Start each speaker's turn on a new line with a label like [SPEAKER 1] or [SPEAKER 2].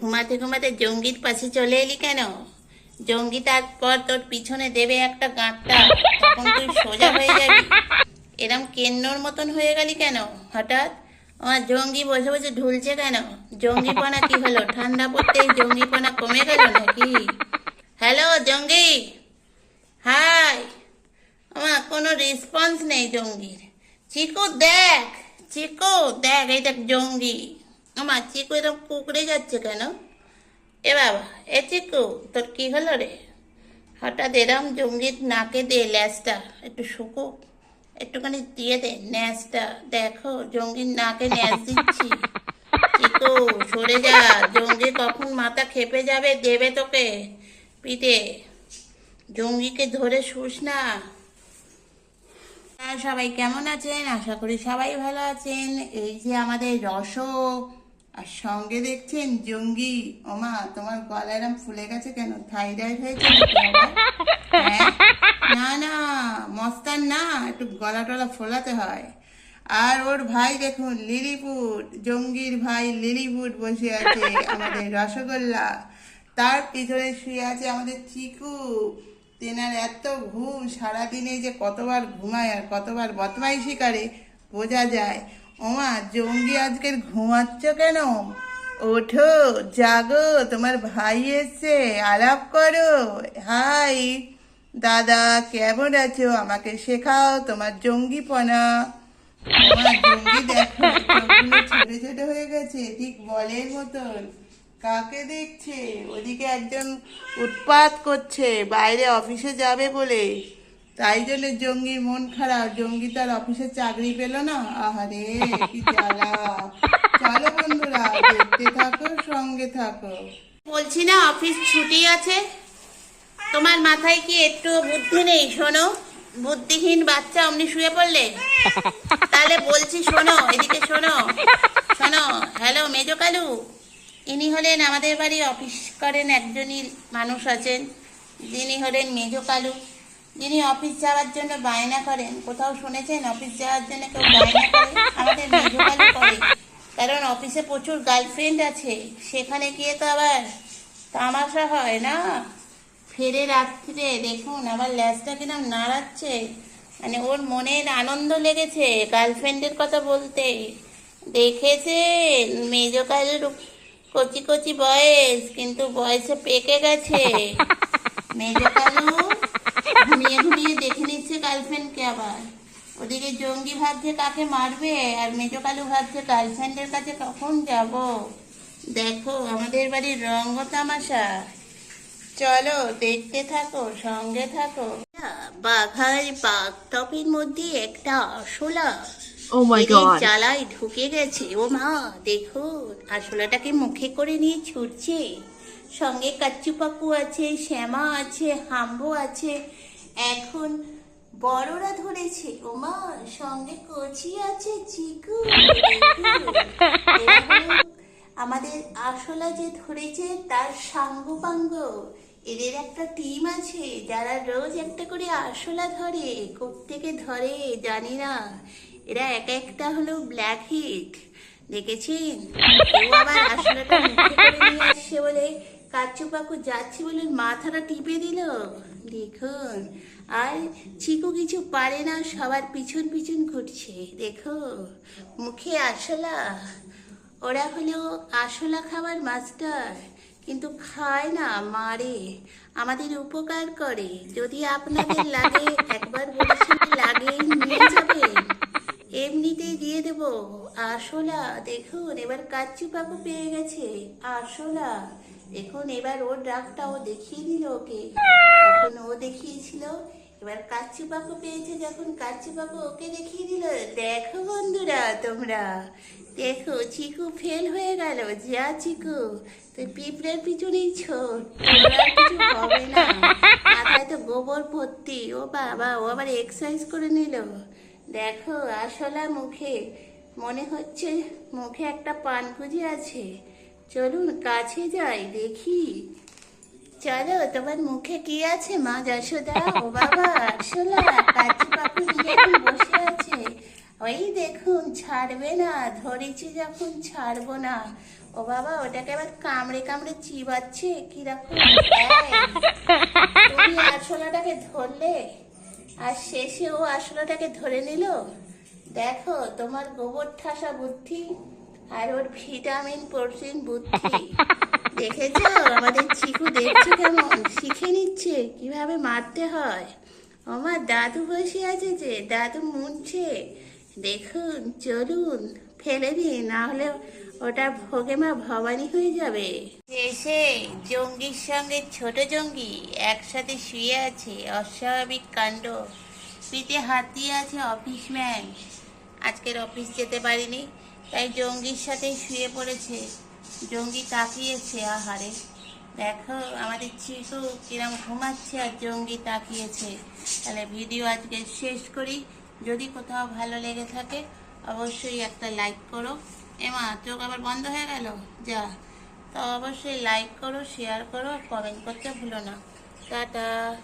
[SPEAKER 1] ঘুমাতে ঘুমাতে জঙ্গির পাশে চলে এলি কেন? জঙ্গি তারপর তোর পিছনে দেবে একটা গাঁটটা তখন তুই সোজা হয়ে যাবি। এরম কেন্নর মতন হয়ে গেলি কেন? হঠাৎ? আমার জঙ্গি বসে বসে ঢুলছে কেন? জঙ্গিপনা কি হলো? ঠান্ডা পড়তেই জঙ্গিপনা কমে গেল নাকি? হ্যালো, জঙ্গি! হাই! আমার কোনো রেসপন্স নেই জঙ্গির। চিকু, দেখ! চিকু, দেখ দেখ জঙ্গি। আমার চিকু এরকম কুকড়ে যাচ্ছে কেন? এ বাবা, এ চিকু, তোর কি হলো রে? হঠাৎ এরম জঙ্গির নাকে দে ল্যাসটা একটু শুকুক একটুখানি দিয়ে দে ন্যাসটা দেখো, জঙ্গির নাকে ন্যাস দিচ্ছি। চিকু, সরে যা, জঙ্গি কখন মাথা খেপে যাবে দেবে তোকে। পিঠে জঙ্গিকে ধরে শুস না। সবাই কেমন আছেন? আশা করি সবাই ভালো আছেন। এই যে আমাদের রস আর সঙ্গে দেখছেন জঙ্গি। ওমা, তোমার গলা এরম ফুলে গেছে কেন? থাইরয়েড হয়েছে হ্যাঁ? না না, মস্তান, না, একটু গলা টলা ফোলাতে হয়। আর ওর ভাই দেখুন, লিলিপুট, জঙ্গির ভাই লিলিপুট বসে আছে আমাদের রসগোল্লা। তার পিছনে শুয়ে আছে আমাদের চিকু। তেনার এত ঘুম, সারাদিনে যে কতবার ঘুমায় আর কতবার বদমাইশি করে, বোঝা যায়। ওমা, জঙ্গি আজকের ঘুমাচ্ছ কেন? ওঠো, জাগো, তোমার ভাই এসছে, আলাপ করো। হাই, দাদা, কেমন আছো? আমাকে শেখাও তোমার জঙ্গিপনা। আমার জঙ্গি দেখো ছোট ছোট হয়ে গেছে, ঠিক বলের মতন। কাকে দেখছে? ওদিকে একজন উৎপাত করছে, বাইরে অফিসে যাবে বলে। তাই জন্য জঙ্গির মন খারাপ। জঙ্গি তার অফিসে চাকরি পেল না। আহারে, কি জ্বালা। চলো বন্ধুরা, দেখতে থাকো, সঙ্গে থাকো। বলছি না, অফিস ছুটি আছে। তোমার মাথায় কি একটু বুদ্ধি নেই? শোনো, বুদ্ধিহীন বাচ্চা অমনি শুয়ে পড়লে? তাহলে বলছি শোনো, এদিকে শোনো। শোনো, হ্যালো, মেজো কালু। ইনি হলেন আমাদের বাড়ি অফিস করেন একজনই মানুষ আছেন। যিনি হলেন মেজো কালু। যিনি অফিস যাওয়ার জন্য বায়না করেন কোথাও শুনেছেন অফিস যাওয়ার জন্য কেউ বায়না করে? আমাদের মেজো করে কারণ অফিসে প্রচুর গার্লফ্রেন্ড আছে। সেখানে গিয়ে তো আবার তামাশা হয় না? ফেরে রাত্রে দেখুন আবার ল্যাসটা কিরম নাড়াচ্ছে। মানে ওর মনের আনন্দ লেগেছে গার্লফ্রেন্ডের কথা বলতে। দেখেছে মেজ কালের কচি কচি বয়স কিন্তু বয়সে পেকে গেছে। মেজ কালু ঘুমিয়ে ঘুমিয়ে দেখে নিচ্ছে গার্লফ্রেন্ডকে আবার। ওদিকে জঙ্গি ভাবছে কাকে মারবে আর মেজো কালু ভাবছে গার্লফ্রেন্ডের কাছে কখন যাব? দেখো আমাদের বাড়ির রঙ্গ তামাশা। চলো দেখতে থাকো সঙ্গে থাকো। বাঘার বাঘ টপের মধ্যে একটা আরশোলা।
[SPEAKER 2] Oh my
[SPEAKER 1] এদের জ্বালায় ঢুকে গেছে। ও মা দেখো আরশোলাটাকে মুখে করে নিয়ে ছুটছে। সঙ্গে কাচ্চু পাকু আছে, শ্যামা আছে, হাম্বো আছে। এখন বড়রা ধরেছে ও মা সঙ্গে কচি আছে, চিকু আমাদের আসলা যে ধরেছে, তার সাঙ্গ এদের একটা টিম আছে, যারা রোজ একটা করে আসলা ধরে, কোত্থেকে ধরে জানি না। এরা এক একটা হলো ব্ল্যাক হিট দেখেছেন? বলে কাচ্চু যাচ্ছে বলে মাথাটা টিপে দিল। দেখুন, আর চিকু কিছু পারে না, সবার পিছন পিছন ঘুরছে। দেখো মুখে আসলা। ওরা হলো আসলা খাবার মাস্টার, কিন্তু খায় না, মারে। আমাদের উপকার করে। যদি আপনাদের লাগে, একবার বলেছি লাগে নিয়ে যাবেন। এমনিতেই দিয়ে দেব। আসলা দেখুন, এবার কাচ্চু পাকু পেয়ে গেছে। আসলা দেখুন, এবার ওর ডাকটা ও দেখিয়ে দিল ওকে। তখন ও দেখিয়েছিল, এবার কাচ্চু পাকু পেয়েছে যখন কাচ্চু পাকু ওকে দেখিয়ে দিল। দেখো বন্ধুরা, তোমরা। দেখো, চিকু ফেল হয়ে গেল। যা চিকু, তুই পিঁপড়ের পিছনেই ছোট। কিছু হবে না। মাথায় তো গোবর ভর্তি। ও বাবা, ও আবার এক্সারসাইজ করে নিল। দেখো আসলা মুখে, মনে হচ্ছে মুখে একটা পান পুঁজি আছে। চলুন কাছে যাই, দেখি। চলো, তোমার মুখে কি আছে, মা? যশোদা, ও বাবা আসলা পাপু বসে আছে। ওই দেখুন, ছাড়বে না, ধরেছি যখন ছাড়বো না। ও বাবা, ওটাকে আবার কামড়ে কামড়ে চিবাচ্ছে, কীরকম? তুমি আরশোলাটাকে ধরলে? আর শেষে ও আসলাটাকে ধরে নিল। দেখো তোমার গোবর ঠাসা বুদ্ধি আর ওর ভিটামিন প্রোটিন বুদ্ধি। দেখেছ? আমাদের চিকু দেখছ কেমন? শিখে নিচ্ছে কীভাবে মারতে হয়। আমার দাদু বসে আছে যে দাদু মুনছে। দেখুন চলুন। ফেলে দিন না হলে ওটা ভোগে মা ভবানী হয়ে যাবে। এসে জঙ্গির সঙ্গে ছোট জঙ্গি একসাথে শুয়ে আছে, অস্বাভাবিক কাণ্ড। পিঠে হাত দিয়ে আছে অফিস ম্যান আজকের অফিস যেতে পারিনি, তাই জঙ্গির সাথে শুয়ে পড়েছে। জঙ্গি তাকিয়েছে আহারে। দেখো, আমাদের চিকু কিরম ঘুমাচ্ছে আর জঙ্গি তাকিয়েছে। তাহলে ভিডিও আজকে শেষ করি। যদি কোথাও ভালো লেগে থাকে অবশ্যই একটা লাইক করো। এমা, চোখ আবার বন্ধ হয়ে গেল? যা। তো অবশ্যই লাইক করো শেয়ার করো, আর কমেন্ট করতে ভুলো না। টাটা।